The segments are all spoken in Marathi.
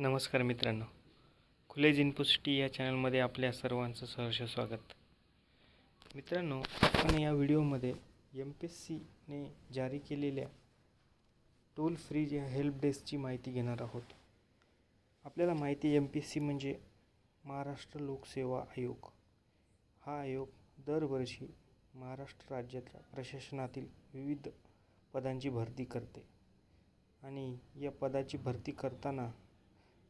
नमस्कार मित्रांनो. खुले इन्फोसिटी या चॅनलमध्ये आपल्या सर्वांचं सहर्ष स्वागत. मित्रांनो आपण या व्हिडिओमध्ये एम पी एस सीने जारी केलेल्या टोल फ्री जे हेल्प डेस्कची माहिती घेणार आहोत. आपल्याला माहिती एम पी एस सी म्हणजे महाराष्ट्र लोकसेवा आयोग. हा आयोग दरवर्षी महाराष्ट्र राज्यातल्या प्रशासनातील विविध पदांची भरती करते. आणि या पदाची भरती करताना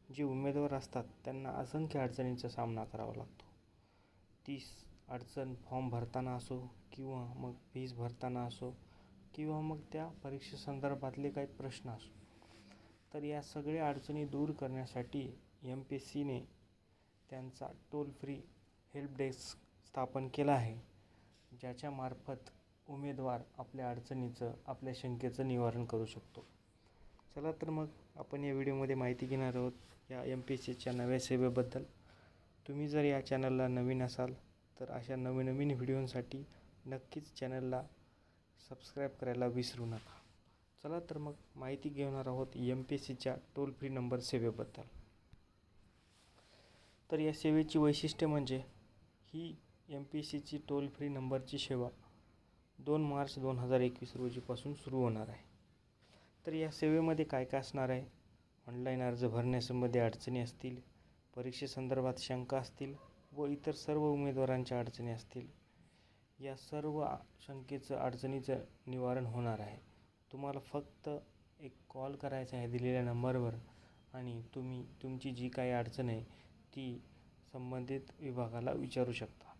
जे उमेदवार असतात त्यांना असंख्य अडचणींचा सामना करावा लागतो. तीस अडचण फॉर्म भरताना असो किंवा मग फीज भरताना असो किंवा मग त्या परीक्षेसंदर्भातले काही प्रश्न असो. तर या सगळ्या अडचणी दूर करण्यासाठी एम पी एस सीने त्यांचा टोल फ्री हेल्प डेस्क स्थापन केला आहे ज्याच्यामार्फत उमेदवार आपल्या अडचणीचं आपल्या शंकेचं निवारण करू शकतो. चला तर मग आपण या व्हिडिओमध्ये माहिती घेणार आहोत या एम पी एस सीच्या नव्या सेवेबद्दल. तुम्ही जर या चॅनलला नवीन असाल तर अशा नवीन नवीन व्हिडिओंसाठी नक्कीच चॅनलला सबस्क्राईब करायला विसरू नका. चला तर मग माहिती घेणार आहोत एम पी एस सीच्या टोल फ्री नंबर सेवेबद्दल. तर या सेवेची वैशिष्ट्य म्हणजे ही एम पी एस सीची टोल फ्री नंबरची सेवा दोन मार्च दोन हजार एकवीस रोजीपासून सुरू होणार आहे. तर या सेवेमध्ये काय काय असणार आहे? ऑनलाईन अर्ज भरण्यासंबंधी अडचणी असतील परीक्षेसंदर्भात शंका असतील व इतर सर्व उमेदवारांच्या अडचणी असतील या सर्व शंकेचं अडचणीचं निवारण होणार आहे. तुम्हाला फक्त एक कॉल करायचा आहे दिलेल्या नंबरवर आणि तुम्ही तुमची जी काही अडचण आहे ती संबंधित विभागाला विचारू शकता.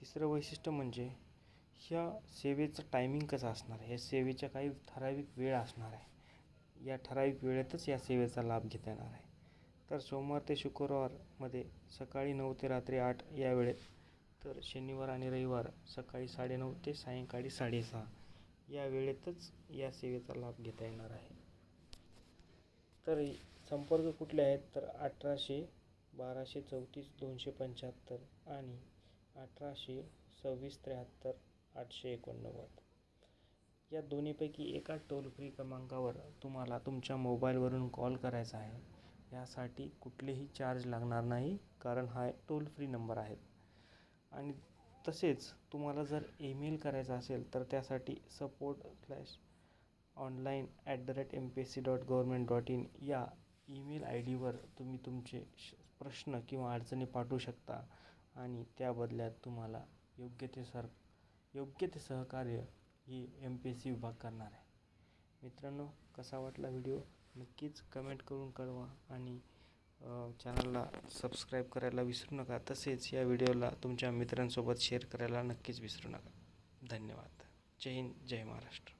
तिसरं वैशिष्ट्य म्हणजे ह्या सेवेचं टायमिंग कसं असणार आहे? या सेवेच्या काही ठराविक वेळ असणार आहे. या ठराविक वेळेतच या सेवेचा लाभ घेता येणार आहे. तर सोमवार ते शुक्रवारमध्ये सकाळी नऊ ते रात्री आठ या वेळेत तर शनिवार आणि रविवार सकाळी साडेनऊ ते सायंकाळी साडेसहा या वेळेतच या सेवेचा लाभ घेता येणार आहे. तर संपर्क कुठले आहेत? तर अठराशे बाराशे चौतीस दोनशे पंच्याहत्तर आणि अठराशे सव्वीस त्र्याहत्तर आठशे एकोणनव्वद. या दोन्हीपैकी एका टोल फ्री क्रमांकावर तुम्हाला तुमच्या मोबाईलवरून कॉल करायचा आहे. यासाठी कुठलेही चार्ज लागणार नाही कारण हा टोल फ्री नंबर आहे. आणि तसेच तुम्हाला जर ईमेल करायचा असेल तर त्यासाठी support slash online at the rate M P S C dot government dot in या ईमेल आय डीवर तुम्ही तुमचे श प्रश्न किंवा अडचणी पाठवू शकता. आणि त्या बदल्यात तुम्हाला योग्य ते सर योग्य ते सहकार्य ही एम पी एस सी विभाग करणार आहे. मित्रांनो कसा वाटला व्हिडिओ? नक्कीच कमेंट करून कळवा आणि चॅनलला सबस्क्राईब करायला विसरू नका. तसेच या व्हिडिओला तुमच्या मित्रांसोबत शेअर करायला नक्कीच विसरू नका. धन्यवाद. जय हिंद जय महाराष्ट्र.